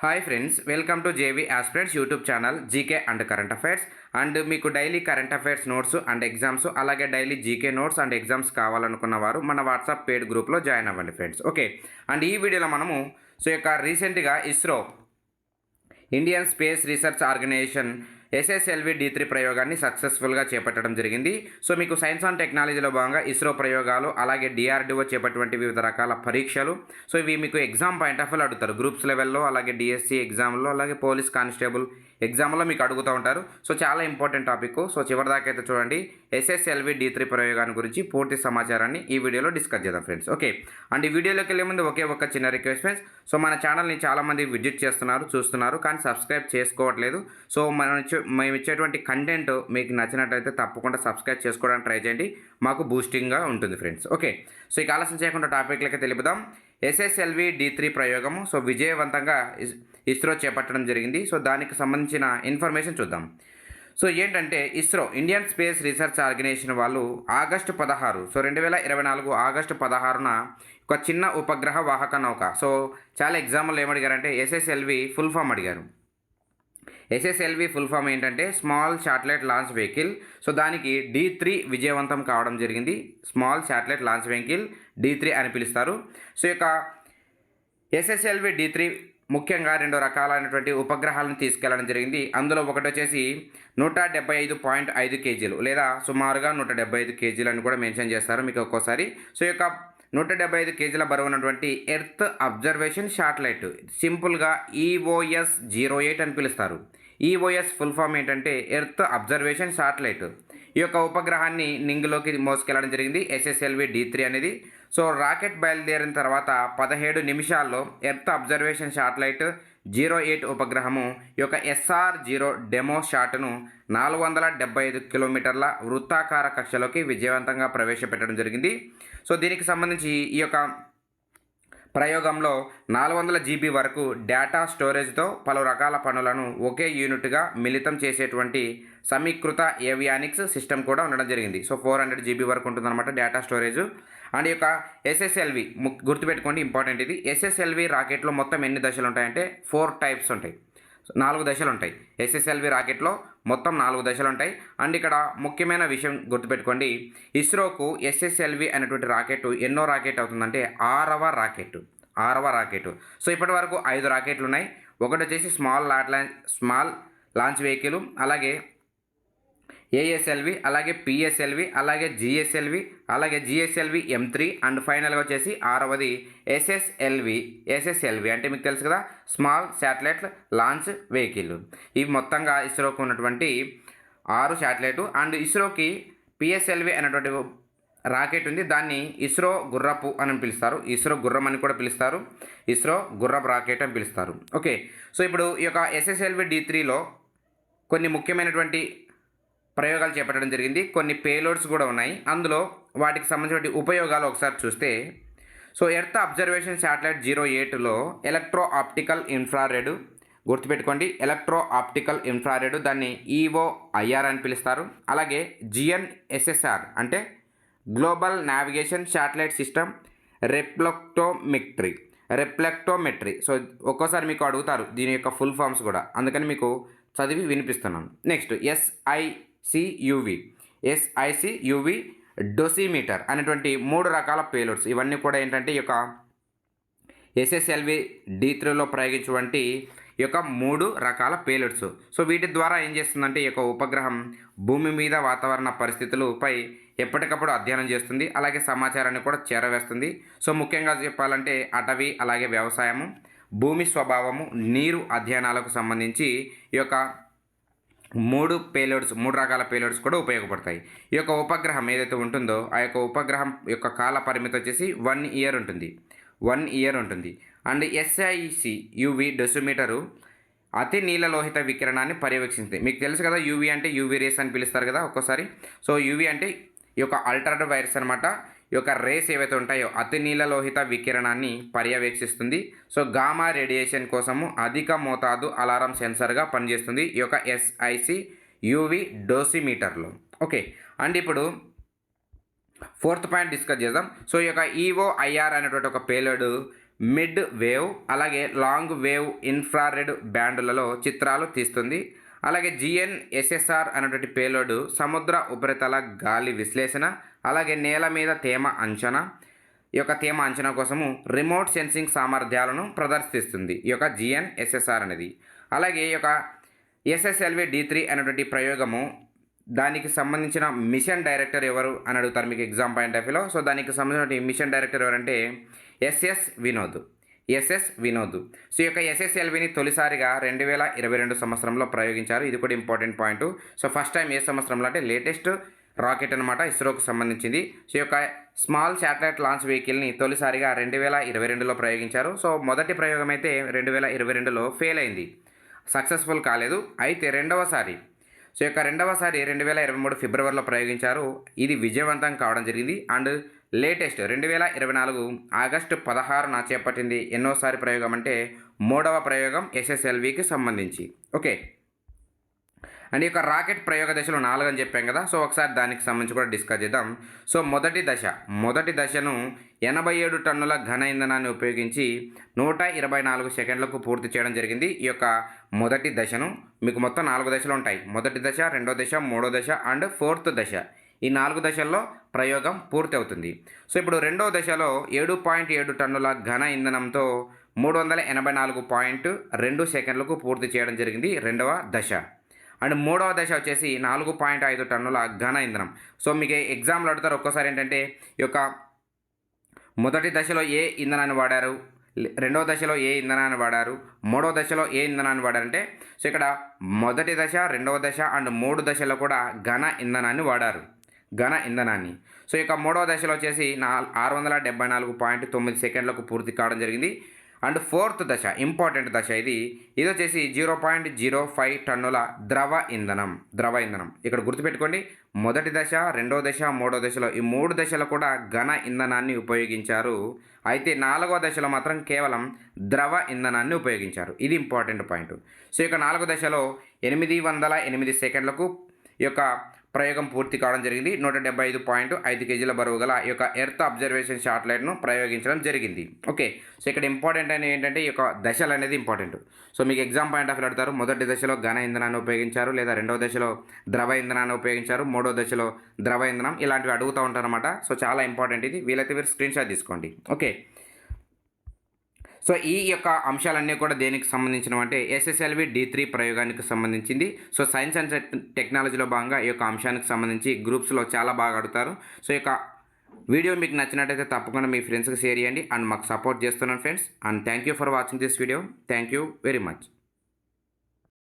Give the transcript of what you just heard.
Hi friends welcome to JV aspirants YouTube channel GK and current affairs and మీకు daily current affairs notes and exams అలాగే daily GK notes and exams కావాలనుకున్న వారు మన WhatsApp paid గ్రూప్లో join అవ్వండి friends okay and ఈ వీడియోలో మనము సో యొక్క రీసెంట్గా ISRO Indian space research organisation SSLV D three ప్రయోగాన్ని సక్సెస్ఫుల్గా చేపట్టడం జరిగింది. సో మీకు సైన్స్ అండ్ టెక్నాలజీలో భాగంగా ఇస్రో ప్రయోగాలు అలాగే డిఆర్డిఓ చేపట్టినటువంటి వివిధ రకాల పరీక్షలు. సో ఇవి మీకు ఎగ్జామ్ పాయింట్ ఆఫ్ వ్యూ అడుగుతారు. గ్రూప్స్ లెవెల్లో అలాగే డిఎస్సి ఎగ్జామ్లో అలాగే పోలీస్ కానిస్టేబుల్ ఎగ్జామ్లో మీకు అడుగుతూ ఉంటారు. సో చాలా ఇంపార్టెంట్ టాపిక్. సో చివరిదాకా అయితే చూడండి. ఎస్ఎస్ఎల్వి డి త్రీ ప్రయోగాన్ని గురించి పూర్తి సమాచారాన్ని ఈ వీడియోలో డిస్కస్ చేద్దాం ఫ్రెండ్స్. ఓకే. అండ్ ఈ వీడియోలోకి వెళ్ళే ముందు ఒకే ఒక చిన్న రిక్వెస్ట్ ఫ్రెండ్స్. సో మన ఛానల్ని చాలామంది విజిట్ చేస్తున్నారు చూస్తున్నారు కానీ సబ్స్క్రైబ్ చేసుకోవట్లేదు. సో మనం మేము ఇచ్చేటువంటి కంటెంట్ మీకు నచ్చినట్లయితే తప్పకుండా సబ్స్క్రైబ్ చేసుకోవడానికి ట్రై చేయండి. మాకు బూస్టింగ్గా ఉంటుంది ఫ్రెండ్స్. ఓకే. సో ఇక ఆలస్యం చేయకుండా టాపిక్లకి తెలుపుదాం ఎస్ఎస్ఎల్వి డి త్రీ ప్రయోగము. సో విజయవంతంగా ఇస్రో చేపట్టడం జరిగింది. సో దానికి సంబంధించిన ఇన్ఫర్మేషన్ చూద్దాం. సో ఏంటంటే ISRO Indian space research organisation వాళ్ళు ఆగస్టు పదహారు సో రెండు వేల ఇరవై నాలుగు ఆగస్టు పదహారున ఒక చిన్న ఉపగ్రహ వాహక నౌక. సో చాలా ఎగ్జాంపుల్ ఏమడిగారంటే ఎస్ఎస్ఎల్వి ఫుల్ ఫామ్ అడిగారు. ఎస్ఎస్ఎల్వి ఫుల్ ఫామ్ ఏంటంటే small satellite launch vehicle so దానికి డి త్రీ విజయవంతం కావడం జరిగింది. Small satellite launch vehicle D three అని పిలుస్తారు. సో యొక్క ఎస్ఎస్ఎల్వి డి త్రీ ముఖ్యంగా రెండు రకాలైనటువంటి ఉపగ్రహాలను తీసుకెళ్ళడం జరిగింది. అందులో ఒకటి వచ్చేసి నూట డెబ్బై ఐదు పాయింట్ ఐదు కేజీలు లేదా సుమారుగా నూట డెబ్బై ఐదు కేజీలు అని కూడా మెన్షన్ చేస్తారు మీకు ఒక్కోసారి. సో యొక్క నూట డెబ్బై ఐదు కేజీల బరువు ఉన్నటువంటి ఎర్త్ అబ్జర్వేషన్ శాటిలైట్ సింపుల్గా ఈఓఎస్ జీరో ఎయిట్ అని పిలుస్తారు. ఈఓఎస్ ఫుల్ ఫామ్ ఏంటంటే ఎర్త్ అబ్జర్వేషన్ శాటిలైట్ ఈ యొక్క ఉపగ్రహాన్ని నింగిలోకి మోసుకెళ్ళడం జరిగింది. ఎస్ఎస్ఎల్వి డి త్రీ అనేది. సో రాకెట్ బయలుదేరిన తర్వాత పదిహేడు నిమిషాల్లో earth observation satellite zero eight ఉపగ్రహము ఈ యొక్క ఎస్ఆర్ జీరో డెమో షాట్ను నాలుగు వందల డెబ్బై ఐదు కిలోమీటర్ల వృత్తాకార కక్షలోకి విజయవంతంగా ప్రవేశపెట్టడం జరిగింది. సో దీనికి సంబంధించి ఈ యొక్క ప్రయోగంలో నాలుగు వందల జీబీ వరకు డేటా స్టోరేజ్తో పలు రకాల పనులను ఒకే యూనిట్గా మిళితం చేసేటువంటి సమీకృత ఏవియానిక్స్ సిస్టమ్ కూడా ఉండడం జరిగింది. సో ఫోర్ హండ్రెడ్ జీబీ వరకు ఉంటుందన్నమాట డేటా స్టోరేజ్. అండ్ ఈ యొక్క ఎస్ఎస్ఎల్వి గుర్తుపెట్టుకోండి ఇంపార్టెంట్ ఇది. ఎస్ఎస్ఎల్వి రాకెట్లో మొత్తం ఎన్ని దశలు ఉంటాయంటే ఫోర్ టైప్స్ ఉంటాయి. నాలుగు దశలు ఉంటాయి ఎస్ఎస్ఎల్వి రాకెట్లో మొత్తం నాలుగు దశలు ఉంటాయి అండ్ ఇక్కడ ముఖ్యమైన విషయం గుర్తుపెట్టుకోండి. ఇస్రోకు ఎస్ఎస్ఎల్వి అనేటువంటి రాకెట్ ఎన్నో రాకెట్ అవుతుందంటే ఆరవ రాకెట్ ఆరవ రాకెట్ సో ఇప్పటి వరకు ఐదు రాకెట్లు ఉన్నాయి ఒకటి వచ్చేసి small lot small launch vehicle అలాగే ఏఎస్ఎల్వి అలాగే పిఎస్ఎల్వి అలాగే జిఎస్ఎల్వి అలాగే జిఎస్ఎల్వి ఎం త్రీ అండ్ ఫైనల్గా వచ్చేసి ఆరవది ఎస్ఎస్ఎల్వి ఎస్ఎస్ఎల్వి అంటే మీకు తెలుసు కదా స్మాల్ శాటిలైట్ లాంచ్ వెహికల్ ఇవి మొత్తంగా ఇస్రోకు ఉన్నటువంటి ఆరు శాటిలైట్ అండ్ ఇస్రోకి పిఎస్ఎల్వి అనేటువంటి రాకెట్ ఉంది. దాన్ని ఇస్రో గుర్రపు అని పిలుస్తారు. ఇస్రో గుర్రం అని కూడా పిలుస్తారు. ఇస్రో గుర్రపు రాకెట్ అని పిలుస్తారు. ఓకే. సో ఇప్పుడు ఈ యొక్క ఎస్ఎస్ఎల్వి డి త్రీలో కొన్ని ముఖ్యమైనటువంటి ప్రయోగాలు చేపట్టడం జరిగింది. కొన్ని పేలోడ్స్ కూడా ఉన్నాయి. అందులో వాటికి సంబంధించిన ఉపయోగాలు ఒకసారి చూస్తే so earth observation satellite zero ఎయిట్లో ఎలక్ట్రో ఆప్టికల్ ఇన్ఫ్రారెడ్ గుర్తుపెట్టుకోండి. ఎలక్ట్రో ఆప్టికల్ ఇన్ఫ్రారెడ్ దాన్ని ఈఓ ఐఆర్ అని పిలుస్తారు. అలాగే జిఎన్ఎస్ఎస్ఆర్ అంటే global navigation satellite system reflectometry. Reflectometry. So ఒక్కోసారి మీకు అడుగుతారు దీని యొక్క ఫుల్ ఫామ్స్ కూడా. అందుకని మీకు చదివి వినిపిస్తున్నాను. నెక్స్ట్ ఎస్ఐ సియువి ఎస్ఐసియువి డొసిమీటర్ అనేటువంటి మూడు రకాల పేలోడ్స్. ఇవన్నీ కూడా ఏంటంటే ఈ యొక్క ఎస్ఎస్ఎల్వి డి త్రీలో ప్రయోగించినటువంటి ఈ యొక్క మూడు రకాల పేలోడ్స్. సో వీటి ద్వారా ఏం చేస్తుందంటే ఈ యొక్క ఉపగ్రహం భూమి మీద వాతావరణ పరిస్థితులపై ఎప్పటికప్పుడు అధ్యయనం చేస్తుంది. అలాగే సమాచారాన్ని కూడా చేరవేస్తుంది. సో ముఖ్యంగా చెప్పాలంటే అటవీ అలాగే వ్యవసాయము భూమి స్వభావము నీరు అధ్యయనాలకు సంబంధించి ఈ యొక్క మూడు పేలోడ్స్ మూడు రకాల పేలోడ్స్ కూడా ఉపయోగపడతాయి. ఈ యొక్క ఉపగ్రహం ఏదైతే ఉంటుందో ఆ యొక్క ఉపగ్రహం యొక్క కాల పరిమితి వచ్చేసి వన్ ఇయర్ ఉంటుంది. వన్ ఇయర్ ఉంటుంది. అండ్ ఎస్ఐసి యువి డెసిమీటరు అతి నీలలోహిత వికిరణాన్ని పర్యవేక్షించింది మీకు తెలుసు కదా యూవి అంటే యూవి రేస్ అని పిలుస్తారు కదా ఒక్కోసారి. సో యూవి అంటే ఈ యొక్క అల్ట్రాడ్ వైరస్ అనమాట ఈ యొక్క రేస్ ఏవైతే ఉంటాయో అతి నీలలోహిత వికిరణాన్ని పర్యవేక్షిస్తుంది. సో గామా రేడియేషన్ కోసము అధిక మోతాదు అలారం సెన్సర్గా పనిచేస్తుంది ఈ యొక్క ఎస్ఐసి యూవి డోసిమీటర్లో. ఓకే అండ్ ఇప్పుడు ఫోర్త్ పాయింట్ డిస్కస్ చేద్దాం. సో ఈ యొక్క ఈఓఐఆర్ అనేటువంటి ఒక పేలోడ్ మిడ్ వేవ్ అలాగే లాంగ్ వేవ్ ఇన్ఫ్రారెడ్ బ్యాండ్లలో చిత్రాలు తీస్తుంది. అలాగే జిఎన్ ఎస్ఎస్ఆర్ అనేటువంటి పేలోడు సముద్ర ఉపరితల గాలి విశ్లేషణ అలాగే నేల మీద తేమ అంచనా ఈ యొక్క తేమ అంచనా కోసము రిమోట్ సెన్సింగ్ సామర్థ్యాలను ప్రదర్శిస్తుంది ఈ యొక్క జిఎన్ ఎస్ఎస్ఆర్ అనేది. అలాగే ఈ యొక్క ఎస్ఎస్ఎల్వి డి త్రీ అనేటువంటి ప్రయోగము దానికి సంబంధించిన మిషన్ డైరెక్టర్ ఎవరు అని అడుగుతారు మీకు ఎగ్జామ్ పాయింట్ ఆఫ్ వ్యూలో. సో దానికి సంబంధించిన మిషన్ డైరెక్టర్ ఎవరంటే SS Vinod. SS Vinod. So ఈ యొక్క ఎస్ఎస్ఎల్విని తొలిసారిగా రెండు వేల ఇరవై రెండు సంవత్సరంలో ప్రయోగించారు. ఇది కూడా important point. So first time ఏ సంవత్సరంలో అంటే లేటెస్ట్ రాకెట్ అనమాట ఇస్రోకు సంబంధించింది. సో ఈ యొక్క స్మాల్ శాటిలైట్ లాంచ్ వెహికల్ని తొలిసారిగా రెండు వేల ఇరవై రెండులో ప్రయోగించారు. సో మొదటి ప్రయోగం అయితే రెండు వేల ఇరవై రెండులో ఫెయిల్ అయింది. సక్సెస్ఫుల్ కాలేదు. అయితే రెండవసారి సో యొక్క రెండవసారి రెండు వేల ఇరవై మూడు ఫిబ్రవరిలో ప్రయోగించారు. ఇది విజయవంతం కావడం జరిగింది. అండ్ లేటెస్ట్ రెండు వేల ఇరవై నాలుగు ఆగస్టు పదహారున చేపట్టింది ఎన్నోసారి ప్రయోగం అంటే మూడవ ప్రయోగం ఎస్ఎస్ఎల్వికి సంబంధించి. ఓకే. అండ్ ఈ యొక్క రాకెట్ ప్రయోగ దశలో నాలుగు అని చెప్పాం కదా సో ఒకసారి దానికి సంబంధించి కూడా డిస్కస్ చేద్దాం. సో మొదటి దశ మొదటి దశను ఎనభై ఏడు టన్నుల ఘన ఇంధనాన్ని ఉపయోగించి నూట ఇరవై నాలుగు సెకండ్లకు పూర్తి చేయడం జరిగింది. ఈ యొక్క మొదటి దశను మీకు మొత్తం నాలుగు దశలు ఉంటాయి. మొదటి దశ రెండో దశ మూడో దశ అండ్ ఫోర్త్ దశ. ఈ నాలుగు దశల్లో ప్రయోగం పూర్తి అవుతుంది సో ఇప్పుడు రెండో దశలో ఏడు పాయింట్ ఏడు టన్నుల ఘన ఇంధనంతో మూడు వందల ఎనభై నాలుగు పాయింట్ రెండు సెకండ్లకు పూర్తి చేయడం జరిగింది రెండవ దశ. అండ్ మూడవ దశ వచ్చేసి నాలుగు పాయింట్ ఐదు టన్నుల ఘన ఇంధనం. సో మీకు ఎగ్జామ్లో అడుగుతారు. ఒక్కోసారి ఏంటంటే ఈ యొక్క మొదటి దశలో ఏ ఇంధనాన్ని వాడారు? రెండవ దశలో ఏ ఇంధనాన్ని వాడారు? మూడవ దశలో ఏ ఇంధనాన్ని వాడారంటే సో ఇక్కడ మొదటి దశ రెండవ దశ అండ్ మూడు దశలో కూడా ఘన ఇంధనాన్ని వాడారు. ఘన ఇంధనాన్ని. సో ఇక మూడవ దశలో వచ్చేసి నా ఆరు వందల డెబ్బై నాలుగు పాయింట్ తొమ్మిది సెకండ్లకు పూర్తి కావడం జరిగింది. అండ్ ఫోర్త్ దశ ఇంపార్టెంట్ దశ ఇది. ఇది వచ్చేసి జీరో పాయింట్ జీరో ఫైవ్ టన్నుల ద్రవ ఇంధనం ద్రవ ఇంధనం. ఇక్కడ గుర్తుపెట్టుకోండి మొదటి దశ రెండో దశ మూడో దశలో ఈ మూడు దశలు కూడా ఘన ఇంధనాన్ని ఉపయోగించారు. అయితే నాలుగో దశలో మాత్రం కేవలం ద్రవ ఇంధనాన్ని ఉపయోగించారు. ఇది ఇంపార్టెంట్ పాయింట్. సో ఇక నాలుగో దశలో ఎనిమిది వందల ఎనిమిది సెకండ్లకు ఈ యొక్క ప్రయోగం పూర్తి కావడం జరిగింది. నూట డెబ్బై ఐదు పాయింట్ ఐదు కేజీల బరువు గల ఈ యొక్క ఎర్త్ అబ్జర్వేషన్ శాటిలైట్ను ప్రయోగించడం జరిగింది. ఓకే. సో ఇక్కడ ఇంపార్టెంట్ అనేది ఏంటంటే ఈ యొక్క దశలు అనేది ఇంపార్టెంట్. సో మీకు ఎగ్జామ్ పాయింట్ ఆఫ్ వ్యూ అడతారు మొదటి దశలో ఘన ఇంధనాన్ని ఉపయోగించారు లేదా రెండవ దశలో ద్రవ ఇంధనాన్ని ఉపయోగించారు మూడో దశలో ద్రవ ఇంధనం ఇలాంటివి అడుగుతూ ఉంటారన్నమాట. సో చాలా ఇంపార్టెంట్ ఇది. వీలైతే మీరు స్క్రీన్ షాట్ తీసుకోండి. ఓకే. సో ఈ యొక్క అంశాలన్నీ కూడా దేనికి సంబంధించినవి అంటే ఎస్ఎస్ఎల్వి డి త్రీ ప్రయోగానికి సంబంధించింది. సో సైన్స్ అండ్ టెక్నాలజీలో భాగంగా ఈ యొక్క అంశానికి సంబంధించి గ్రూప్స్లో చాలా బాగా అడుగుతారు. సో ఈ యొక్క వీడియో మీకు నచ్చినట్టయితే తప్పకుండా మీ ఫ్రెండ్స్కి షేర్ చేయండి. అండ్ మాకు సపోర్ట్ చేస్తున్నాను friends. And thank you for watching this video. Thank you very much.